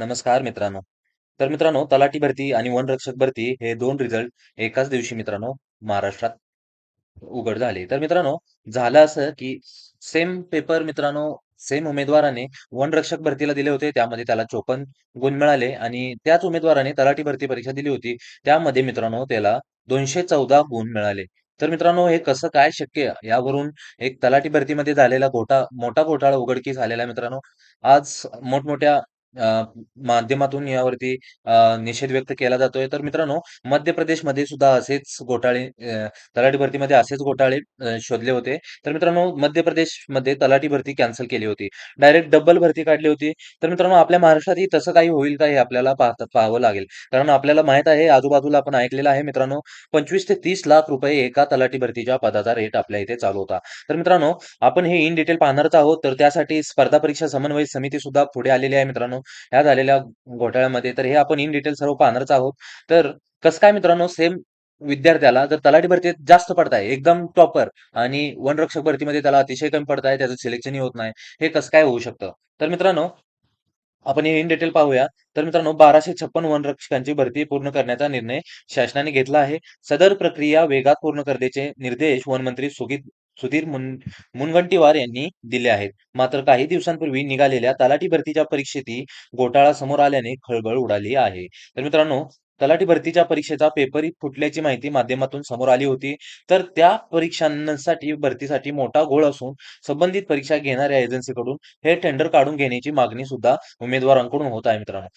नमस्कार मित्रांनो. तर मित्रांनो तलाठी भरती आणि वनरक्षक भरती हे दोन रिझल्ट एकाच दिवशी मित्रांनो महाराष्ट्रात उघड झाले. तर मित्रांनो झालं असं, की सेम पेपर मित्रांनो सेम उमेदवाराने वनरक्षक भरतीला दिले होते. त्यामध्ये त्याला 54 गुण मिळाले आणि त्याच उमेदवाराने तलाठी भरती परीक्षा दिली होती. त्यामध्ये मित्रांनो त्याला 214 गुण मिळाले. तर मित्रांनो हे कसं काय शक्य? यावरून एक तलाठी भरतीमध्ये झालेला घोटा मोठा घोटाळा उघडकीस आलेला आहे मित्रांनो. आज मोठमोठ्या अ, माध्यमातून यावरती अ, निषेध व्यक्त केला जातोय. तर मित्रांनो मध्य प्रदेशमध्ये सुद्धा असेच घोटाळे अ, तलाठी भरतीमध्ये असेच घोटाळे अ, शोधले होते. तर मित्रांनो मध्य प्रदेशमध्ये तलाठी भरती कॅन्सल केली होती. डायरेक्ट डबल भरती काढली होती. तर मित्रांनो आपल्या महाराष्ट्रातही तसं काही होईल का हे आपल्याला पाहता पाहावं लागेल. कारण आपल्याला माहीत आहे आजूबाजूला आपण ऐकलेलं आहे मित्रांनो 25 ते 30 लाख रुपये एका तलाठी भरतीच्या पदाचा रेट आपल्या इथे चालू होता. तर मित्रांनो आपण हे इन डिटेल पाहणारच आहोत. तर त्यासाठी स्पर्धा परीक्षा समन्वय समिती सुद्धा पुढे आलेली आहे मित्रांनो. ह्या झालेल्या घोटाळ्यामध्ये. तर हे आपण इन डिटेल सर्व पाहणारच आहोत. तर कसं काय मित्रांनो सेम विद्यार्थ्याला जर तलाठी भरतीत जास्त पडताय एकदम टॉपर आणि वनरक्षक भरतीमध्ये त्याला अतिशय कमी पडताय, त्याचं सिलेक्शनही होत नाही. हे कसं काय होऊ शकतं? तर मित्रांनो आपण हे इन डिटेल पाहूया. तर मित्रांनो 1256 वनरक्षकांची भरती पूर्ण करण्याचा निर्णय शासनाने घेतला आहे. सदर प्रक्रिया वेगात पूर्ण करण्याचे निर्देश वनमंत्री सुगीत सुधीर मुन मुनगंटीवार यांनी दिले आहेत. मात्र काही दिवसांपूर्वी निघालेल्या तलाठी भरतीच्या परीक्षेतही घोटाळा समोर आल्याने खळबळ उडाली आहे. तर मित्रांनो तलाठी भरतीच्या परीक्षेचा पेपर फुटल्याची माहिती माध्यमातून समोर आली होती. तर त्या परीक्षांसाठी भरतीसाठी मोठा घोळ असून संबंधित परीक्षा घेणाऱ्या एजन्सीकडून हे टेंडर काढून घेण्याची मागणी सुद्धा उमेदवारांकडून होत आहे मित्रांनो.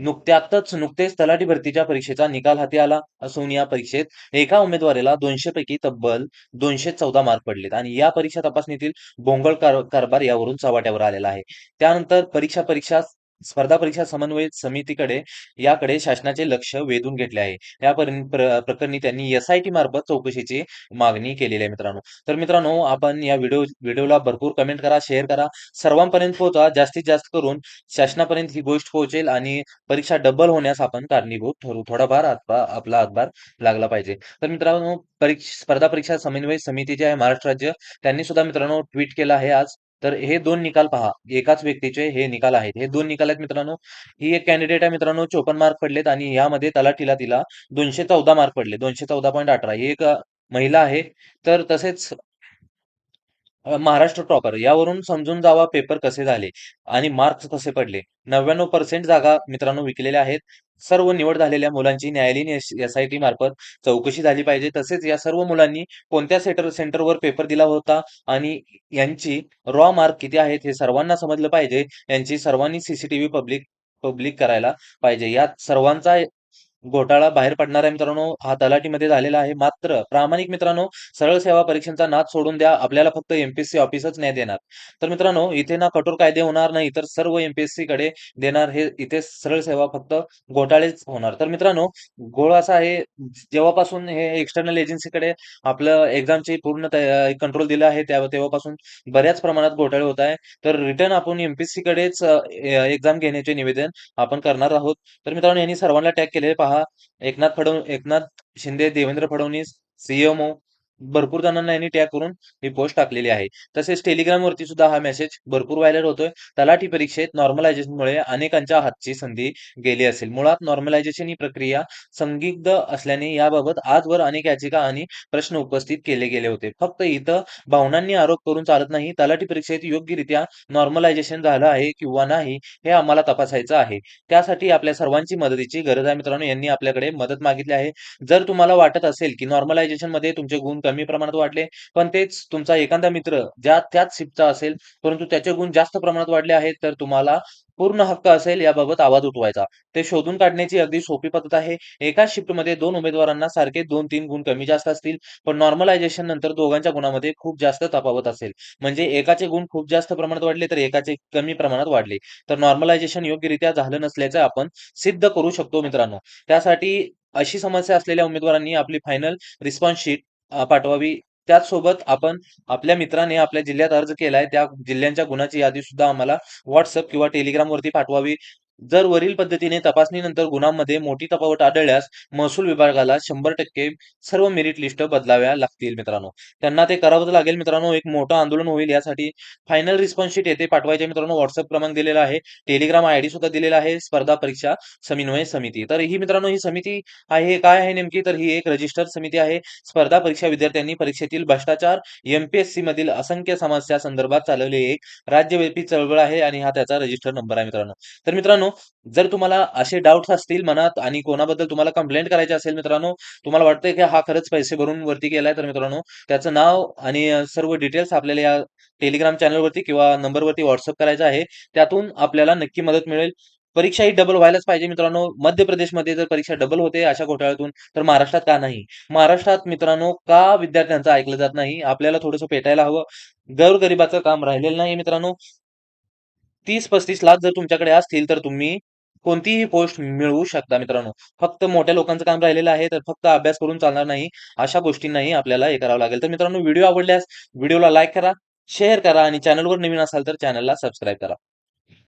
नुकत्यातच नुकतेच तलाठी भरतीच्या परीक्षेचा निकाल हाती आला असून या परीक्षेत एका उमेदवाराला दोनशे पैकी तब्बल 214 मार्क पडलेत आणि या परीक्षा तपासणीतील भोंगळ कार कारभार यावरून चव्हाट्यावर आलेला आहे. त्यानंतर परीक्षा परीक्षा स्पर्धा परीक्षा समन्वय समितीकडे याकडे शासनाचे लक्ष वेधून घेतले आहे. या पर- प्र प्रकरणी त्यांनी एस-आय-टी मार्फत चौकशीची मागणी केलेली आहे मित्रांनो. तर मित्रांनो आपण या व्हिडिओ व्हिडिओला भरपूर कमेंट करा, शेअर करा. सर्वांपर्यंत पोहोचा जास्तीत जास्त करून शासनापर्यंत ही गोष्ट पोहोचेल आणि परीक्षा डबल होण्यास आपण कारणीभूत ठरू. थोडाफार आपला हातभार लागला पाहिजे. तर मित्रांनो परीक्षा स्पर्धा परीक्षा समन्वय समिती जी आहे महाराष्ट्र राज्य त्यांनी सुद्धा मित्रांनो ट्विट केलं आहे आज. तर हे दोन निकाल पहा. एकाच व्यक्तीचे हे निकाल आहेत. हे दोन निकाल आहेत मित्रांनो. ही एक कॅन्डिडेट आहे मित्रांनो 54 मार्क पडलेत आणि यामध्ये तलाठीला तिला 214 मार्क पडले. 214.18 ही एक महिला आहे. तर तसेच अ, महाराष्ट्र टॉपर यावरून समजून जावा पेपर कसे झाले आणि मार्क्स कसे पडले. 99% जागा मित्रांनो विकलेल्या आहेत. सर्व निवड झालेल्या मुलांची न्यायालयीन एस एस-आय-टी मार्फत चौकशी झाली पाहिजे. तसेच या सर्व मुलांनी कोणत्या सेटर सेंटरवर पेपर दिला होता आणि यांची रॉ मार्क किती आहेत हे सर्वांना समजलं पाहिजे. यांची सर्वांनी सीसीटीव्ही पब्लिक पब्लिक करायला पाहिजे. यात सर्वांचा घोटाळा बाहेर पडणार आहे मित्रांनो. हा तलाठीमध्ये झालेला आहे. मात्र प्रामाणिक मित्रांनो, सरळ सेवा परीक्षांचा नाद सोडून द्या. आपल्याला फक्त एमपीएससी ऑफिसच नाही देणार. तर मित्रांनो, इथे ना कठोर कायदे होणार, नाही तर सर्व एमपीएससी कडे देणार. हे इथे सरळ सेवा फक्त घोटाळेच होणार. तर मित्रांनो, गोळ असा आहे, जेव्हापासून हे एक्सटर्नल एजन्सीकडे आपलं एक्झामची पूर्ण तया कंट्रोल दिलं आहे, तेव्हापासून बऱ्याच प्रमाणात घोटाळे होत आहे. तर रिटर्न आपण एमपीएससी कडेच एक्झाम घेण्याचे निवेदन आपण करणार आहोत. तर मित्रांनो, यांनी सर्वांना टॅग केलेले पहा. एकनाथ फडव एकनाथ शिंदे, देवेंद्र फडणवीस, सीएमओ भरपूर जणांना यांनी टॅग करून ही पोस्ट टाकलेली आहे. तसेच टेलिग्रामवरती सुद्धा हा मेसेज भरपूर व्हायरल होतोय. तलाठी परीक्षेत नॉर्मलायझेशनमुळे अनेकांच्या हातची संधी गेली असेल. मुळात नॉर्मलायझेशन ही प्रक्रिया संदिग्ध असल्याने याबाबत आजवर अनेक याचिका आणि प्रश्न उपस्थित केले गेले होते. फक्त इथं भावनांनी आरोप करून चालत नाही. तलाठी परीक्षेत योग्यरित्या नॉर्मलायझेशन झालं आहे किंवा नाही हे आम्हाला तपासायचं आहे. त्यासाठी आपल्या सर्वांची मदतीची गरज आहे मित्रांनो. यांनी आपल्याकडे मदत मागितली आहे. जर तुम्हाला वाटत असेल, की नॉर्मलायझेशनमध्ये तुमचे गुण कमी प्रमाणात वाढले, पण तेच तुमचा एखादा मित्र ज्या त्याच शिपचा असेल, परंतु त्याचे गुण जास्त प्रमाणात वाढले आहेत, तर तुम्हाला पूर्ण हक्क असेल याबाबत आवाज उठवायचा. ते शोधून काढण्याची अगदी सोपी पद्धत आहे. एकाच शिफ्टमध्ये दोन उमेदवारांना सारखे 2-3 गुण कमी जास्त असतील, पण नॉर्मलायझेशन नंतर दोघांच्या गुणामध्ये खूप जास्त तफावत असेल. म्हणजे एकाचे गुण खूप जास्त प्रमाणात वाढले, तर एकाचे कमी प्रमाणात वाढले. तर नॉर्मलायझेशन योग्यरित्या झालं नसल्याचं आपण सिद्ध करू शकतो मित्रांनो. त्यासाठी अशी समस्या असलेल्या उमेदवारांनी आपली फायनल रिस्पॉन्स शीट पाठवावी. त्याचसोबत आपण आपल्या मित्राने आपल्या जिल्ह्यात अर्ज केलाय, त्या जिल्ह्यांच्या गुणाची यादी सुद्धा आम्हाला व्हॉट्सअप किंवा Telegramवरती पाठवावी. जर वरील पद्धतीने तपासणीनंतर गुन्ह्यामध्ये मोठी तफावत आढळल्यास महसूल विभागाला शंभर टक्के सर्व मेरिट लिस्ट बदलाव्या लागतील मित्रांनो. त्यांना ते करावंच लागेल मित्रांनो. एक मोठं आंदोलन होईल यासाठी फायनल रिस्पॉन्स शीट येथे पाठवायचे मित्रांनो. व्हॉट्सअप क्रमांक दिलेला आहे. टेलिग्राम आयडी सुद्धा दिलेला आहे. स्पर्धा परीक्षा समन्वय समिती. तर ही मित्रांनो ही समिती आहे. काय आहे नेमकी? तर ही एक रजिस्टर समिती आहे. स्पर्धा परीक्षा विद्यार्थ्यांनी परीक्षेतील भ्रष्टाचार एमपीएससी मधील असंख्य समस्या संदर्भात चालवलेली एक राज्यव्यापी चळवळ आहे आणि हा त्याचा रजिस्टर नंबर आहे मित्रांनो. तर मित्रांनो जर तुम्हाला असे डाऊट्स असतील मनात आणि कोणाबद्दल तुम्हाला कंप्लेंट करायची असेल मित्रांनो तुम्हाला वाटतंय की हा खरंच पैसे भरून वरती गेलाय तर मित्रांनो त्याचं नाव आणि सर्व डिटेल्स आपल्याला या टेलिग्राम चॅनलवरती किंवा नंबरवरती व्हॉट्सअप करायचं आहे. त्यातून आपल्याला नक्की मदत मिळेल. परीक्षा ही डबल व्हायलाच पाहिजे मित्रांनो. मध्य प्रदेशमध्ये जर परीक्षा डबल होते अशा घोटाळ्यातून तर महाराष्ट्रात का नाही? महाराष्ट्रात मित्रांनो का विद्यार्थ्यांचं ऐकलं जात नाही? आपल्याला थोडंसं पेटायला हवं. गौरगरिबाचं काम राहिलेलं नाही मित्रांनो. तीस पस्तीस लाख जर तुमच्याकडे असतील तर तुम्ही कोणतीही पोस्ट मिळवू शकता मित्रांनो. फक्त मोठ्या लोकांचं काम राहिलेलं आहे तर फक्त अभ्यास करून चालणार नाही अशा गोष्टींनाही आपल्याला हे करावं लागेल. तर मित्रांनो व्हिडिओ आवडल्यास व्हिडिओला लाईक करा शेअर करा आणि चॅनलवर नवीन असाल तर चॅनलला सबस्क्राईब करा.